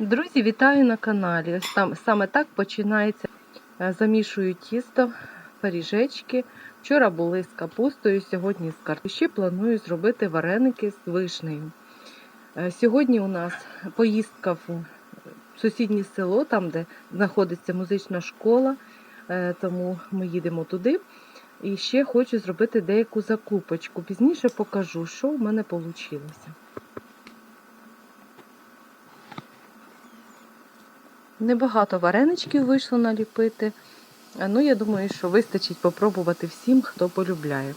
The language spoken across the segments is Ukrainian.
Друзі, вітаю на каналі. Там саме так починається. Е, Замішую тісто, пиріжечки. Вчора були з капустою, сьогодні з. Ще планую зробити вареники з вишнею. Е, Сьогодні у нас поїздка в сусіднє село, там, де знаходиться музична школа, е, тому ми їдемо туди. І ще хочу зробити деяку закупочку. Пізніше покажу, що в мене вийшло. Небагато вареничків вийшло наліпити. Ну, я думаю, що вистачить попробувати всім, хто полюбляє.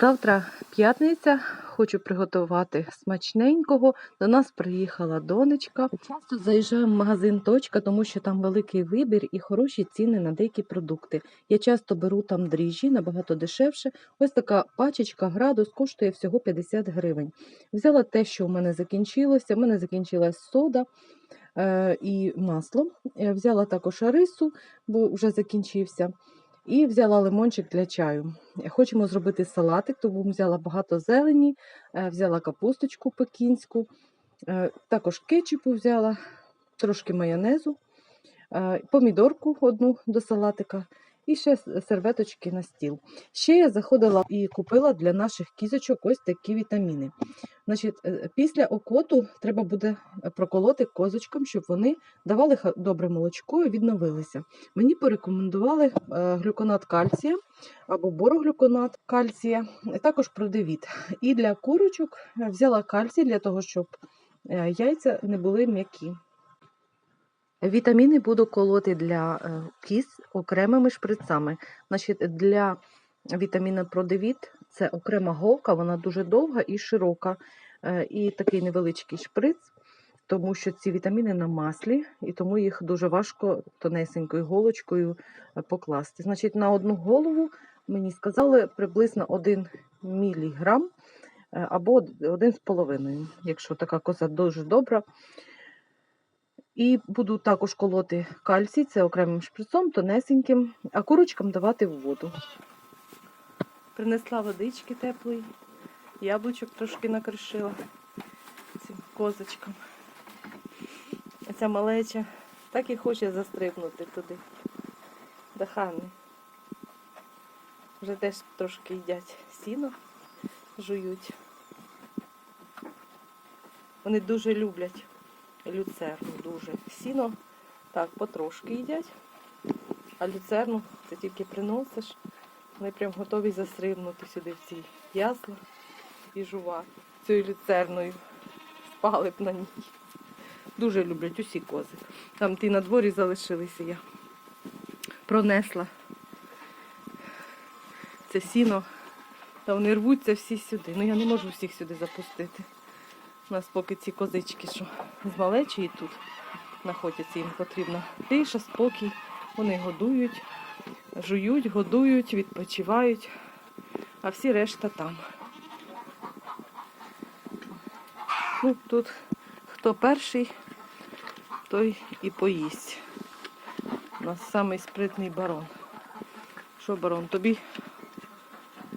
Завтра п'ятниця, хочу приготувати смачненького. До нас приїхала донечка. Часто заїжджаю в магазин Точка, тому що там великий вибір і хороші ціни на деякі продукти. Я часто беру там дріжджі, набагато дешевше. Ось така пачечка градус коштує всього 50 гривень. Взяла те, що у мене закінчилося. У мене закінчилась сода е, і масло. Я Взяла також рису, бо вже закінчився. І взяла лимончик для чаю. Е, Хочемо зробити салатик, тому взяла багато зелені, е, взяла капусточку пекінську, е, також кетчупу взяла, трошки майонезу, помідорку одну до салатика і ще серветочки на стіл. Ще я заходила і купила для наших кізочок ось такі вітаміни. Значить, е, після окоту треба буде е, проколоти козочкам, щоб вони давали добре молочко і відновилися. Мені порекомендували е, глюконат кальція або бороглюконат кальція, також продивіт. І для курочок взяла кальцій для того, щоб яйця не були м'які. Вітаміни буду колоти для е, кіз окремими шприцами. Значить, для вітаміна продивіт це окрема голка, вона дуже довга і широка, е, і такий невеличкий шприц, тому що ці вітаміни на маслі, і тому їх дуже важко тонесенькою голочкою е, покласти. Значить, на одну голову мені сказали приблизно 1 міліграм або 1,5, якщо така коза дуже добра. І буду також колоти кальцій, це окремим шприцом, тонесеньким, а курочкам давати в воду. Принесла водички теплої, яблучок трошки накришила цим козочкам. А ця малеча так і хоче застрибнути туди. До хани. Вже теж трошки їдять сіно, жують. Вони дуже люблять люцерну дуже. Сіно так потрошки їдять, а люцерну це тільки приносиш. Вони прям готові застрибнути сюди в ці ясла і жувати цією люцерною. Спали б на ній. Дуже люблять усі кози. Там ті на дворі залишилися я. Пронесла це сіно. Та вони рвуться всі сюди. Ну я не можу всіх сюди запустити. У нас поки ці козички, що з малечі тут знаходяться, їм потрібна тиша, спокій. Вони годують, жують, годують, відпочивають, а всі решта там. Ну, тут хто перший, той і поїсть. У нас самий спритний барон. Що, барон, тобі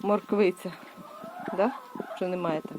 морквиця? Да? Що немає там